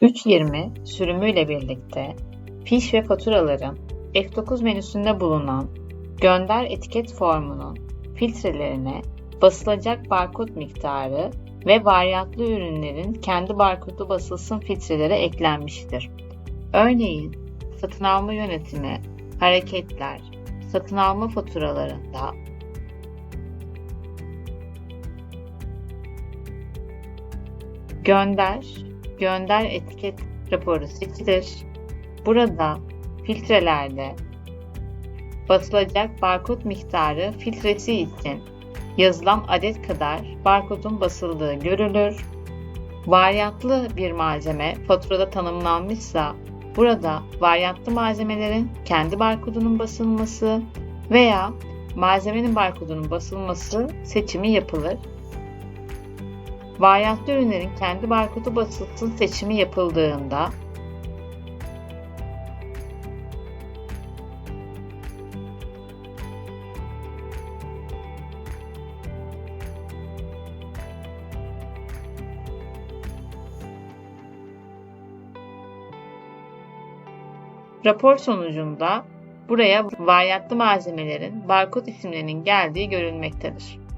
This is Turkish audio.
320 sürümüyle birlikte fiş ve faturaların F9 menüsünde bulunan gönder etiket formunun filtrelerine basılacak barkod miktarı ve varyantlı ürünlerin kendi barkodu basılsın filtrelere eklenmiştir. Örneğin satın alma yönetimi, hareketler, satın alma faturalarında gönder, gönder etiket raporu seçilir. Burada filtrelerde basılacak barkod miktarı filtresi için yazılan adet kadar barkodun basıldığı görülür. Varyantlı bir malzeme faturada tanımlanmışsa burada varyantlı malzemelerin kendi barkodunun basılması veya malzemenin barkodunun basılması seçimi yapılır. Varyantlı ürünlerin kendi barkodu basılsın seçimi yapıldığında Rapor sonucunda buraya varyantlı malzemelerin barkod isimlerinin geldiği görülmektedir.